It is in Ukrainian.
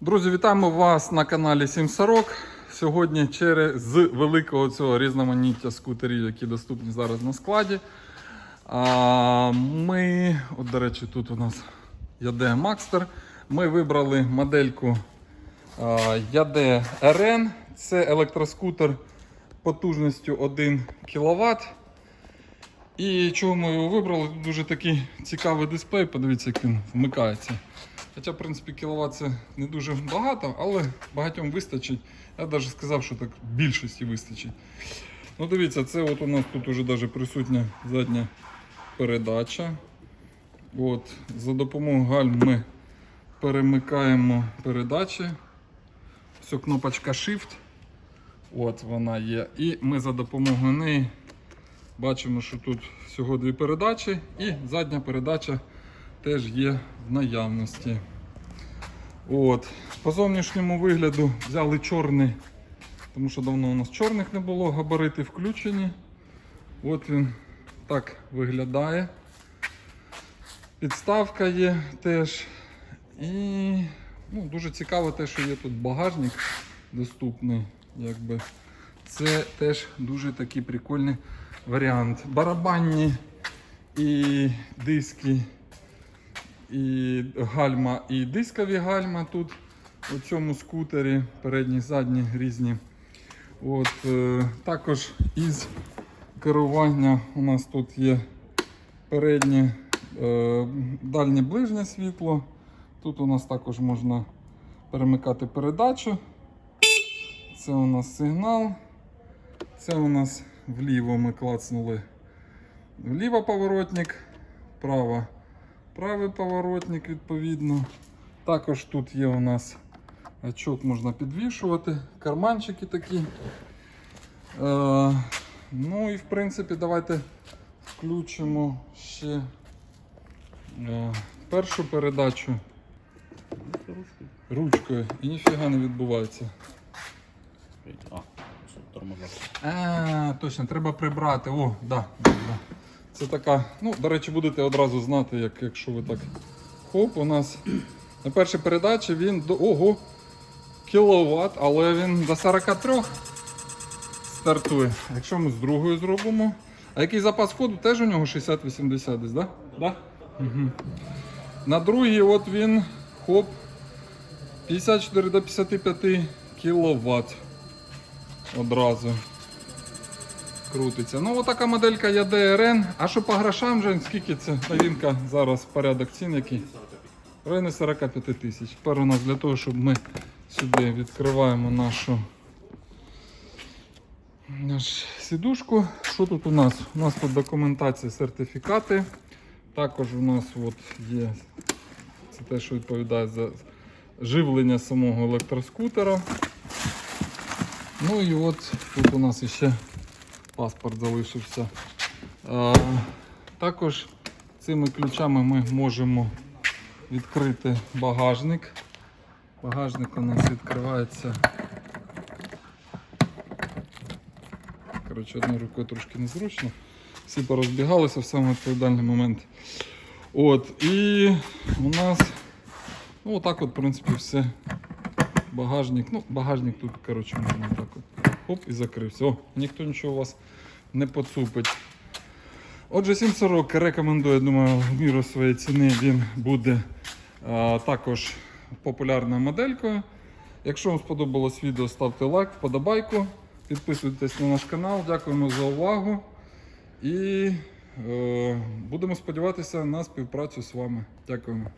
Друзі, вітаємо вас на каналі 740. Сьогодні через з великого цього різноманіття скутерів, які доступні зараз на складі. А, Ми, от, до речі, тут у нас Яде Макстер. Ми вибрали модельку Яде РН. Це електроскутер потужністю 1 кВт. І чого ми його вибрали? Тут дуже такий цікавий дисплей. Подивіться, як він вмикається. Хоча, в принципі, кіловат це не дуже багато, але багатьом вистачить. Я навіть сказав, що так більшості вистачить. Ну, дивіться, це от у нас тут вже даже присутня задня передача. От, за допомогою гальм ми перемикаємо передачі. Ось кнопочка Shift. От вона є. І ми за допомогою неї бачимо, що тут всього дві передачі, і задня передача теж є в наявності. От. По зовнішньому вигляду взяли чорний, тому що давно у нас чорних не було, габарити включені. От він так виглядає. Підставка є теж. І ну, дуже цікаво те, що є тут багажник доступний. Якби. Це теж дуже такий прикольний варіант. Барабанні і диски, і гальма, і дискові гальма тут у цьому скутері, передні, задні різні. От, е, також із керування у нас тут є переднє е, дальнє ближнє світло. Тут у нас також можна перемикати передачу. Це у нас сигнал. Це у нас вліво ми клацнули вліво поворотник, право правий поворотник відповідно. Також тут є у нас очок можна підвішувати, карманчики такі. Е, ну і в принципі давайте включимо ще е, першу передачу ручкою і ніфіга не відбувається. А, тормоза. Точно, треба прибрати. О, да, да. Це така, ну, до речі, будете одразу знати, як, якщо ви так. Хоп, у нас на першій передачі він до ого, кіловат, але він до 43 стартує. Якщо ми з другою зробимо. А який запас ходу? Теж у нього 60-80 десь, да? Да? Угу. На другій от він хоп 54 до 55 кіловат одразу крутиться. Ну, отака моделька є DRN. А що по грошам, Жень, скільки це новинка зараз порядок цін який? В районі 45 тисяч. Тепер у нас для того, щоб ми сюди відкриваємо нашу нашу сідушку. Що тут у нас? У нас тут документація, сертифікати. Також у нас от є це те, що відповідає за живлення самого електроскутера. Ну і от тут у нас ще паспорт залишився. А, також цими ключами ми можемо відкрити багажник. Багажник у нас відкривається. Коротше, одною рукою трошки незручно. Всі порозбігалися в самий відповідальний момент. От, і у нас ну, отак от, в принципі, все багажник. Ну, багажник тут, коротше, можна так от. Оп, і закрився. О, ніхто нічого у вас не поцупить. Отже, 740 рекомендую, я думаю, в міру своєї ціни він буде а, також популярною моделькою. Якщо вам сподобалось відео, ставте лайк, вподобайку, підписуйтесь на наш канал. Дякуємо за увагу. І е, будемо сподіватися на співпрацю з вами. Дякуємо.